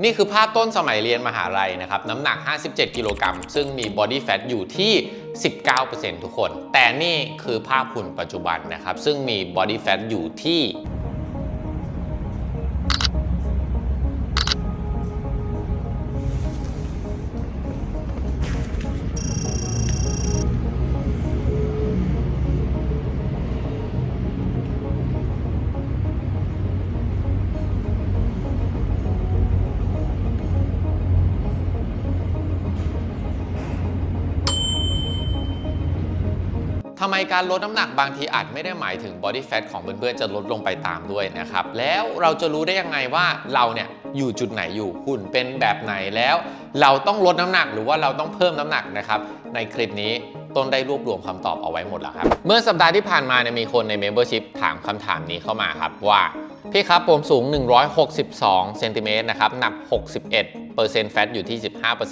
นี่คือภาพต้นสมัยเรียนมหาลัยนะครับ น้ำหนัก 57 กิโลกรัมซึ่งมี body fat อยู่ที่ 19%ทุกคน แต่นี่คือภาพหุ่นปัจจุบันนะครับ ซึ่งมี body fat อยู่ที่ ไมการลดน้ำหนักบางทีอาจไม่ได้หมายถึง body fat ของเพื่อนๆจะลดลงไปตามด้วยนะครับแล้วเราจะรู้ได้ยังไงว่าเราเนี่ยอยู่จุดไหนอยู่หุ่นเป็นแบบไหนแล้ว เราต้องลดน้ำหนักหรือว่าเราต้องเพิ่มน้ำหนักนะครับในคลิปนี้ต้นได้รวบรวมคำตอบเอาไว้หมดแล้วครับ เมื่อสัปดาห์ที่ผ่านมาเนี่ยมีคนใน membership ถามคำถามนี้เข้ามาครับว่า พี่ครับผมสูง 162เซนติเมตรนะครับ หนัก 61เปอร์เซ็นต์แฟตอยู่ที่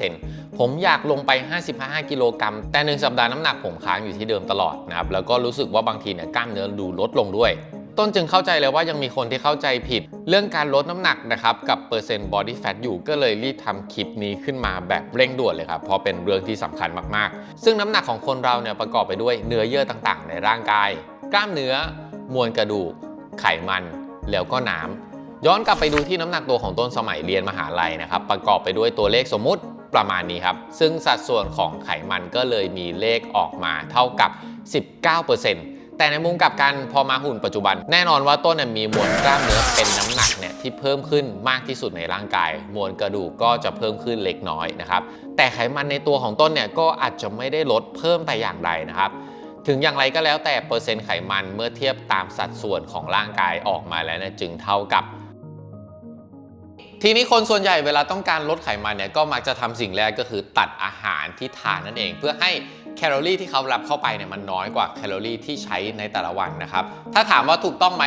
15%ผมอยากลงไป 55 กิโลกรัม แต่1สัปดาห์น้ำหนักผมค้างอยู่ที่เดิมตลอดนะครับ แล้วก็รู้สึกว่าบางทีเนี่ยกล้ามเนื้อดูลดลงด้วย ต้นจึงเข้าใจเลยว่ายังมีคนที่เข้าใจผิด เรื่องการลดน้ำหนักนะครับ กับเปอร์เซ็นต์บอดี้แฟทอยู่ ก็เลยรีบทำคลิปนี้ขึ้นมาแบบเร่งด่วนเลยครับ เพราะเป็นเรื่องที่สำคัญมากๆ ซึ่งน้ำหนักของคนเราเนี่ยประกอบไปด้วยเนื้อเยื่อต่างๆ ในร่างกาย กล้ามเนื้อ มวลกระดูก ไขมัน แล้วก็น้ำย้อนกลับไปดูที่น้ำหนักตัวของต้นสมัยเรียนมหาลัยนะครับ ประกอบไปด้วยตัวเลขสมมุติประมาณนี้ครับ ซึ่งสัดส่วนของไขมันก็เลยมีเลขออกมาเท่ากับ 19%แต่ในมุมกลับกันพอมาหุ่นปัจจุบัน แน่นอนว่าต้นมีมวลกล้ามเนื้อเป็นน้ำหนักเนี่ยที่เพิ่มขึ้นมากที่สุดในร่างกาย มวลกระดูกก็จะเพิ่มขึ้นเล็กน้อยนะครับ แต่ไขมันในตัวของต้นเนี่ยก็อาจจะไม่ได้ลดเพิ่มแต่อย่างใดนะครับ ถึงอย่างไรก็แล้วแต่เปอร์เซ็นต์ไขมันเมื่อเทียบตามสัดส่วนของร่างกายออกมาแล้วเนี่ยจึงเท่ากับ ทีนี้คนส่วนใหญ่เวลาต้องการลดไขมันเนี่ยก็มักจะทำสิ่งแรกก็คือตัดอาหารที่ทานนั่นเอง เพื่อให้แคลอรี่ที่เขารับเข้าไปเนี่ยมันน้อยกว่าแคลอรี่ที่ใช้ในแต่ละวันนะครับ ถ้าถามว่าถูกต้องไหม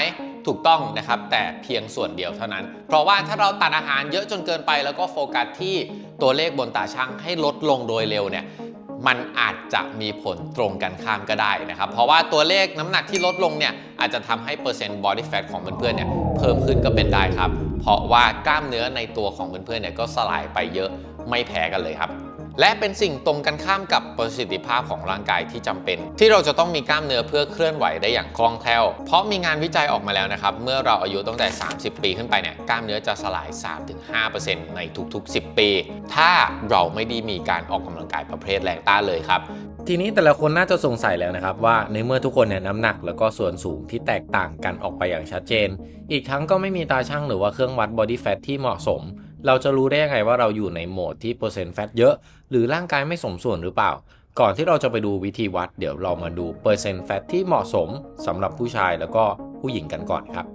ถูกต้องนะครับ แต่เพียงส่วนเดียวเท่านั้น เพราะว่าถ้าเราตัดอาหารเยอะจนเกินไป แล้วก็โฟกัสที่ตัวเลขบนตาช่างให้ลดลงโดยเร็วเนี่ย มันอาจจะมีผลตรงกันข้ามก็ได้นะครับ เพราะว่าตัวเลขน้ำหนักที่ลดลงเนี่ยอาจจะทำให้เปอร์เซ็นต์บอดี้แฟทของเพื่อนๆเนี่ยเพิ่มขึ้นก็เป็นได้ครับ เพราะว่ากล้ามเนื้อในตัวของเพื่อนๆเนี่ยก็สลายไปเยอะไม่แพ้กันเลยครับ และเป็นสิ่งตรงกันข้ามกับประสิทธิภาพของร่างกายที่จำเป็น ที่เราจะต้องมีกล้ามเนื้อเพื่อเคลื่อนไหวได้อย่างคล่องแคล่ว เพราะมีงานวิจัยออกมาแล้วนะครับ เมื่อเราอายุตั้งแต่ 30 ปีขึ้นไปเนี่ยกล้ามเนื้อจะสลาย 3-5%ในทุกๆ 10 ปี ถ้าเราไม่ได้มีการออกกำลังกายประเภทแรงต้านเลยครับทีนี้แต่ละคนน่าจะสงสัยแล้วนะครับว่าในเมื่อทุกคนเนี่ยน้ำหนักแล้วก็ส่วนสูงที่แตกต่างกันออกไปอย่างชัดเจน อีกทั้งก็ไม่มีตาช่างหรือว่าเครื่องวัด body fat ที่เหมาะสม เราจะรู้ได้ยังไงว่าเราอยู่ในโหมดที่เปอร์เซ็นต์แฟตเยอะ หรือร่างกายไม่สมส่วนหรือเปล่า ก่อนที่เราจะไปดูวิธีวัด เดี๋ยวเรามาดูเปอร์เซ็นต์แฟตที่เหมาะสมสำหรับผู้ชายแล้วก็ผู้หญิงกันก่อนครับ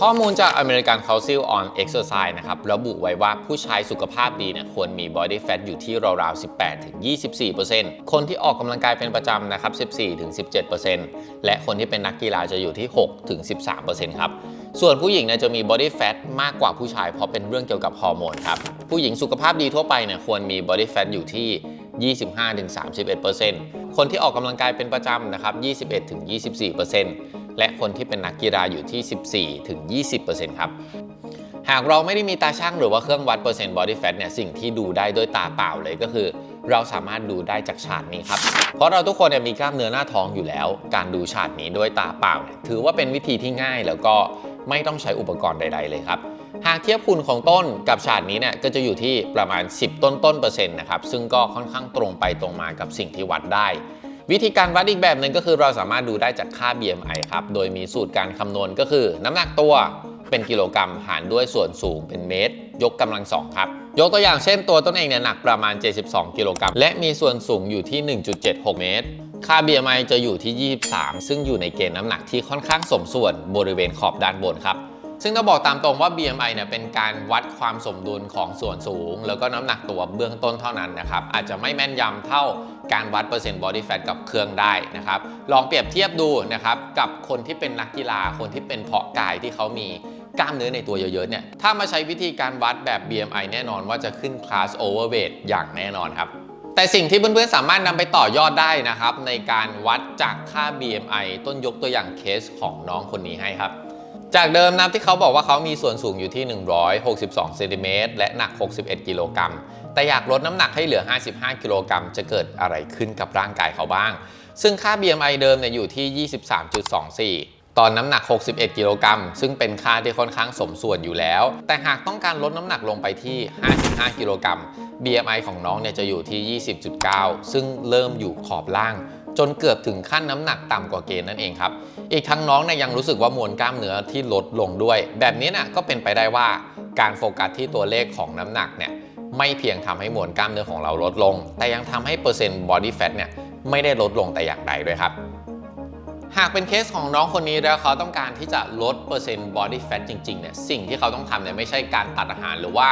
ข้อมูลจาก American Council on Exercise นะครับระบุไว้ว่าผู้ชายสุขภาพดีเนี่ยควรมี body fat อยู่ที่ราวๆ 18-24%คนที่ออกกำลังกายเป็นประจำนะครับ 14-17%และคนที่เป็นนักกีฬาจะอยู่ที่ 6-13%ครับ ส่วนผู้หญิงเนี่ยจะมี body fat มากกว่าผู้ชายเพราะเป็นเรื่องเกี่ยวกับฮอร์โมนครับ ผู้หญิงสุขภาพดีทั่วไปเนี่ยควรมี body fat อยู่ที่ 25-31%คนที่ออกกำลังกายเป็นประจำนะครับ 21-24%และคนที่เป็นนักกีฬาอยู่ที่ 14-20%ครับหากเราไม่ได้มีตาช่างหรือว่าเครื่องวัดเปอร์เซ็นต์ body fat เนี่ยสิ่งที่ดูได้ด้วยตาเปล่าเลยก็คือ เราสามารถดูได้จากชาร์ตนี้ครับ เพราะเราทุกคนเนี่ยมีกล้ามเนื้อหน้าท้องอยู่แล้ว การดูชาร์ตนี้ด้วยตาเปล่าเนี่ยถือว่าเป็นวิธีที่ง่ายแล้วก็ ไม่ต้องใช้อุปกรณ์ใด ๆ เลยครับ หากเทียบคุณของต้นกับชาร์ตนี้เนี่ยก็จะอยู่ที่ประมาณ 10 ต้นต้นเปอร์เซ็นต์นะครับซึ่งก็ค่อนข้างตรงไปตรงมากับสิ่งที่วัดได้ วิธีการวัดอีกแบบหนึ่งก็คือเราสามารถดูได้จากค่า BMI ครับโดยมีสูตรการคำนวณก็คือ น้ำหนักตัวเป็นกิโลกรัมหารด้วยส่วนสูงเป็นเมตร ยกกำลังสองครับยกตัวอย่างเช่นตัวต้นเองเนี่ยหนักประมาณ 72 กิโลกรัมและมีส่วนสูงอยู่ที่ 1.76 เมตร ค่า BMI จะอยู่ที่ 23 ซึ่งอยู่ในเกณฑ์น้ำหนักที่ค่อนข้างสมส่วนบริเวณขอบด้านบนครับ ซึ่งต้องบอกตามตรงว่า BMI เนี่ยเป็นการวัดความสมดุลของส่วนสูง แล้วก็น้ำหนักตัวเบื้องต้นเท่านั้นนะครับ อาจจะไม่แม่นยำเท่าการวัดเปอร์เซ็นต์ body fat กับเครื่องได้นะครับ ลองเปรียบเทียบดูนะครับกับคนที่เป็นนักกีฬา คนที่เป็นเพาะกายที่เขามีกล้ามเนื้อในตัวเยอะๆเนี่ย ถ้ามาใช้วิธีการวัดแบบ BMI แน่นอนว่าจะขึ้นคลาส overweight อย่างแน่นอนครับ แต่สิ่งที่เพื่อนๆ สามารถนำไปต่อยอดได้นะครับ ในการวัดจากค่า BMI ต้นยกตัวอย่างเคสของน้องคนนี้ให้ครับ จากเดิมนะที่เขาบอกว่าเขามีส่วนสูงอยู่ที่ 162เซนติเมตรและหนัก 61 กิโลกรัมแต่อยากลดน้ำหนักให้เหลือ 55 กิโลกรัมจะเกิดอะไรขึ้นกับร่างกายเขาบ้าง ซึ่งค่า BMI เดิมเนี่ยอยู่ที่ 23.24 ตอนน้ำหนัก 61 กิโลกรัม ซึ่งเป็นค่าที่ค่อนข้างสมส่วนอยู่แล้ว แต่หากต้องการลดน้ำหนักลงไปที่ 55 กิโลกรัม BMI ของน้องเนี่ยจะอยู่ที่ 20.9 ซึ่งเริ่มอยู่ขอบล่าง จนเกือบถึงขั้นน้ำหนักต่ำกว่าเกณฑ์นั่นเองครับ อีกทั้งน้องเนี่ยยังรู้สึกว่ามวลกล้ามเนื้อที่ลดลงด้วย แบบนี้น่ะก็เป็นไปได้ว่าการโฟกัสที่ตัวเลขของน้ำหนักเนี่ยไม่เพียงทำให้มวลกล้ามเนื้อของเราลดลง แต่ยังทำให้เปอร์เซ็นต์ body fat เนี่ยไม่ได้ลดลงแต่อย่างใดด้วยครับ หากเป็นเคสของน้องคนนี้แล้วเขาต้องการที่จะลดเปอร์เซ็นต์บอดี้แฟทจริงๆเนี่ยสิ่งที่เขาต้องทำเนี่ยไม่ใช่การตัดอาหารหรือว่า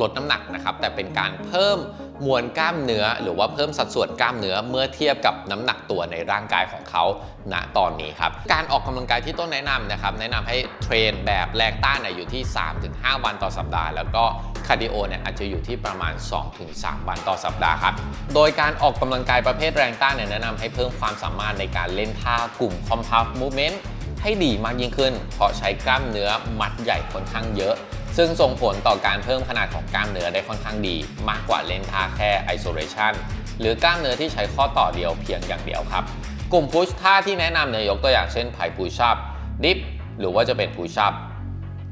ลดน้ำหนักนะครับแต่เป็นการเพิ่ม มวลกล้ามเนื้อ หรือว่าเพิ่มสัดส่วนกล้ามเนื้อเมื่อเทียบกับน้ำหนักตัวในร่างกายของเขาณตอนนี้ครับการออกกำลังกายที่ต้นแนะนำนะครับแนะนำให้เทรนแบบแรงต้านอยู่ที่ 3-5 วันต่อสัปดาห์ แล้วก็คาร์ดิโอเนี่ยอาจจะอยู่ที่ประมาณ 2-3 วันต่อสัปดาห์ครับโดยการออกกำลังกายประเภทแรงต้านเนี่ยแนะนำให้เพิ่มความสามารถในการเล่นท่ากลุ่ม compound movement ให้ดีมากยิ่งขึ้น เพราะใช้กล้ามเนื้อมัดใหญ่ค่อนข้างเยอะ ซึ่งส่งผลต่อการเพิ่มขนาดของกล้ามเนื้อได้ค่อนข้างดี มากกว่าเล่นท่าแค่ isolation หรือกล้ามเนื้อที่ใช้ข้อต่อเดียวเพียงอย่างเดียวครับ กลุ่ม push ท่าที่แนะนำเนี่ยยกตัวอย่างเช่นไผ่ push up dip หรือว่าจะเป็น push up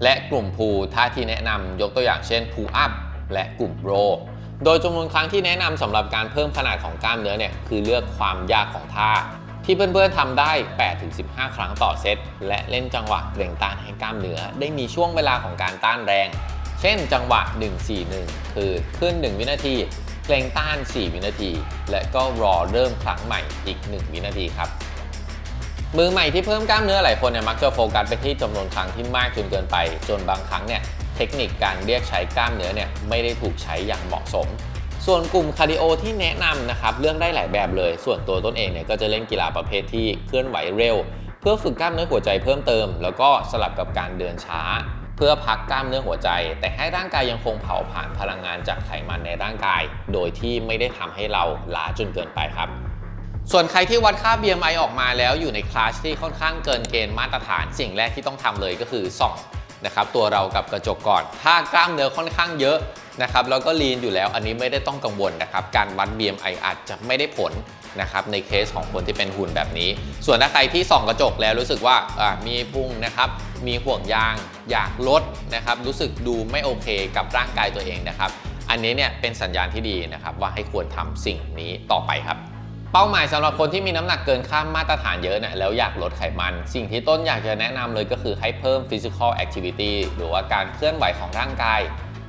และกลุ่ม pull ท่าที่แนะนำยกตัวอย่างเช่น pull up และกลุ่ม row โดยจำนวนครั้งที่แนะนำสำหรับการเพิ่มขนาดของกล้ามเนื้อเนี่ยคือเลือกความยากของท่า ที่เพื่อนๆทำได้ 8-15 ครั้งต่อเซต และเล่นจังหวะเกรงต้านให้กล้ามเนื้อ ได้มีช่วงเวลาของการต้านแรง เช่นจังหวะ 1-4-1 คือขึ้น 1 วินาที เกรงต้าน 4 วินาที และก็รอเริ่มครั้งใหม่อีก 1 วินาทีครับ มือใหม่ที่เพิ่มกล้ามเนื้อหลายคนเนี่ยมักจะโฟกัสไปที่จำนวนครั้งที่มากจนเกินไป จนบางครั้งเนี่ยเทคนิคการเรียกใช้กล้ามเนื้อเนี่ยไม่ได้ถูกใช้อย่างเหมาะสม ส่วนกลุ่มคาร์ดิโอที่แนะนำนะครับเรื่องได้หลายแบบเลย ส่วนตัวต้นเองเนี่ยก็จะเล่นกีฬาประเภทที่เคลื่อนไหวเร็ว เพื่อฝึกกล้ามเนื้อหัวใจเพิ่มเติม แล้วก็สลับกับการเดินช้า เพื่อพักกล้ามเนื้อหัวใจ แต่ให้ร่างกายยังคงเผาผลาญพลังงานจากไขมันในร่างกาย โดยที่ไม่ได้ทำให้เราล้าจนเกินไปครับส่วนใครที่วัดค่า BMI ออกมาแล้วอยู่ในคลาสที่ค่อนข้างเกินเกณฑ์มาตรฐาน สิ่งแรกที่ต้องทำเลยก็คือส่องนะครับตัวเรากับกระจกก่อน ถ้ากล้ามเนื้อค่อนข้างเยอะ นะครับแล้วก็ลีนอยู่แล้วอันนี้ไม่ได้ต้องกังวลนะครับการวัด BMI อาจจะไม่ได้ผลนะครับในเคสของคนที่เป็นหุ่นแบบนี้ ส่วนถ้าใครที่ส่องกระจกแล้วรู้สึกว่ามีพุงนะครับมีห่วงยางอยากลดนะครับรู้สึกดูไม่โอเคกับร่างกายตัวเองนะครับอันนี้เนี่ยเป็นสัญญาณที่ดีนะครับว่าให้ควรทำสิ่งนี้ต่อไปครับเป้าหมายสำหรับคนที่มีน้ำหนักเกินข้ามมาตรฐานเยอะเนี่ยแล้วอยากลดไขมัน สิ่งที่ต้นอยากจะแนะนำเลยก็คือให้เพิ่ม physical activity หรือว่าการเคลื่อนไหวของร่างกาย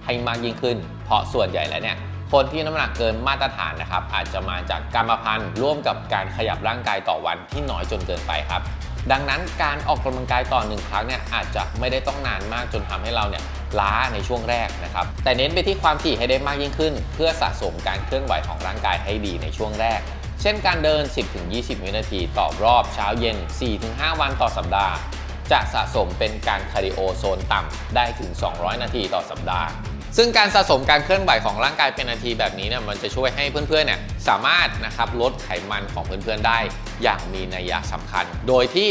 ให้มากยิ่งขึ้น เพราะส่วนใหญ่แล้วเนี่ยคนที่น้ำหนักเกินมาตรฐานนะครับอาจจะมาจากกรรมพันธุ์ร่วมกับการขยับร่างกายต่อวันที่น้อยจนเกินไปครับ ดังนั้นการออกกำลังกายต่อหนึ่งครั้งเนี่ยอาจจะไม่ได้ต้องนานมากจนทำให้เราเนี่ยล้าในช่วงแรกนะครับ แต่เน้นไปที่ความถี่ให้ได้มากยิ่งขึ้น เพื่อสะสมการเคลื่อนไหวของร่างกายให้ดีในช่วงแรก เช่นการเดิน 10-20 วินาทีต่อรอบเช้าเย็น 4-5 วันต่อสัปดาห์ จะสะสมเป็นการคาร์ดิโอโซนต่ำได้ถึง 200 นาทีต่อสัปดาห์ ซึ่งการสะสมการเคลื่อนไหวของร่างกายเป็นนาทีแบบนี้เนี่ยมันจะช่วยให้เพื่อนๆเนี่ยสามารถนะครับลดไขมันของเพื่อนๆได้ อย่างมีนัยสำคัญ โดยที่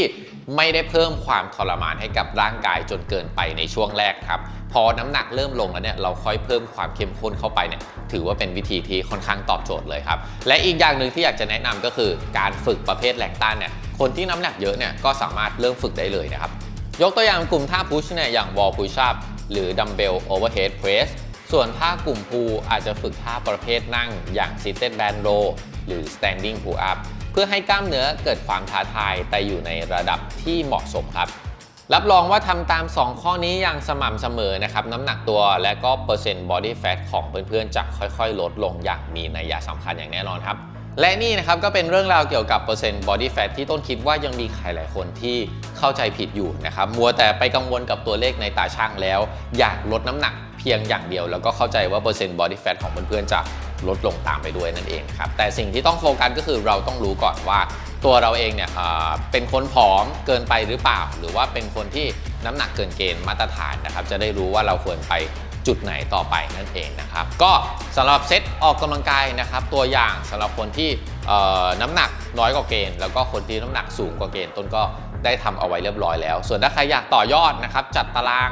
ไม่ได้เพิ่มความทรมานให้กับร่างกายจนเกินไปในช่วงแรกครับ พอน้ำหนักเริ่มลงแล้วเนี่ยเราค่อยเพิ่มความเข้มข้นเข้าไปเนี่ยถือว่าเป็นวิธีที่ค่อนข้างตอบโจทย์เลยครับ และอีกอย่างหนึ่งที่อยากจะแนะนำก็คือการฝึกประเภทแรงต้านเนี่ยคนที่น้ำหนักเยอะเนี่ยก็สามารถเริ่มฝึกได้เลยนะครับยกตัวอย่างกลุ่มท่าพุชเนี่ยอย่าง wall push up หรือ dumbbell overhead press ส่วนท่ากลุ่มพูอาจจะฝึกท่าประเภทนั่งอย่าง seated band row หรือ standing pull up เพื่อให้กล้ามเนื้อเกิดความท้าทายแต่อยู่ในระดับที่เหมาะสมครับ รับรองว่าทำตาม 2 ข้อนี้อย่างสม่ำเสมอนะครับ น้ำหนักตัวและก็เปอร์เซ็นต์ body fat ของเพื่อนๆจะค่อยๆ ลดลงอย่างมีนัยสำคัญอย่างแน่นอนครับ และนี่นะครับก็เป็นเรื่องราวเกี่ยวกับเปอร์เซ็นต์ body fat ที่ต้นคิดว่ายังมีใครหลายคนที่เข้าใจผิดอยู่นะครับมัวแต่ไปกังวลกับตัวเลขในตาช่างแล้ว อยากลดน้ำหนักเพียงอย่างเดียว แล้วก็เข้าใจว่าเปอร์เซ็นต์ body fat ของเพื่อนๆจะลดลงตามไปด้วยนั่นเองครับแต่สิ่งที่ต้องโฟกัสก็คือเราต้องรู้ก่อนว่าตัวเราเองเนี่ยเป็นคนผอมเกินไปหรือเปล่า หรือว่าเป็นคนที่น้ำหนักเกินเกณฑ์มาตรฐานนะครับจะได้รู้ว่าเราควรไป จุดไหนต่อไปนั่นเองนะครับ ก็สำหรับเซตออกกำลังกายนะครับ ตัวอย่างสำหรับคนที่น้ำหนักน้อยกว่าเกณฑ์แล้วก็คนที่น้ำหนักสูงกว่าเกณฑ์ต้นก็ได้ทำเอาไว้เรียบร้อยแล้ว ส่วนถ้าใครอยากต่อยอดนะครับ จัดตาราง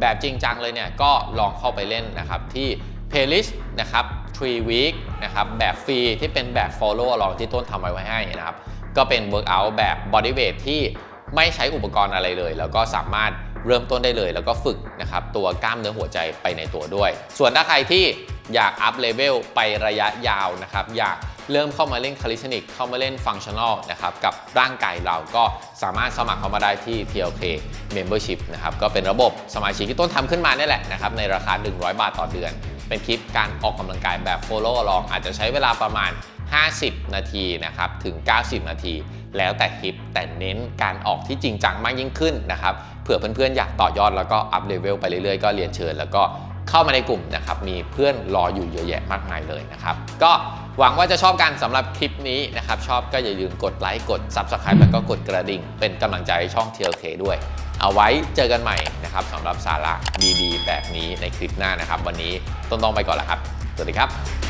แบบจริงจังเลยเนี่ยก็ลองเข้าไปเล่นนะครับที่ playlist นะครับ 3 week นะครับแบบฟรีที่เป็นแบบ follow along ที่ต้นทำไว้ให้นะครับ ก็เป็น workout แบบ body weight ที่ไม่ใช้อุปกรณ์อะไรเลย แล้วก็สามารถ เริ่มต้นได้เลย แล้วก็ฝึกนะครับตัวกล้ามเนื้อหัวใจไปในตัวด้วย ส่วนถ้าใครที่อยากอัพเลเวลไประยะยาวนะครับอยากเริ่มเข้ามาเล่นคาลิสติกเข้ามาเล่นฟังชั่นอลนะครับกับร่างกายเราก็สามารถสมัครเข้ามาได้ที่ TLK Membership นะครับก็เป็นระบบสมาชิกที่ต้นทำขึ้นมานี่แหละนะครับในราคา 100 บาทต่อเดือน เป็นคลิปการออกกำลังกายแบบ follow along อาจจะใช้เวลาประมาณ 50 นาทีนะครับถึง 90 นาที แล้วแต่คลิปแต่เน้นการออกที่จริงจังมากยิ่งขึ้นนะครับเผื่อเพื่อนๆอยากต่อยอดแล้วก็อัพเลเวลไปเรื่อยๆก็เรียนเชิญแล้วก็เข้ามาในกลุ่มนะครับมีเพื่อนรออยู่เยอะแยะมากมายเลยนะครับก็หวังว่าจะชอบกันสำหรับคลิปนี้นะครับชอบก็อย่าลืมกดไลค์กด Subscribe แล้วก็กดกระดิ่ง เป็นกำลังใจช่อง TLK ด้วย เอาไว้เจอกันใหม่นะครับสำหรับสาระดีๆ แบบนี้ในคลิปหน้านะครับ วันนี้ต้นต้องไปก่อนแล้วครับ สวัสดีครับ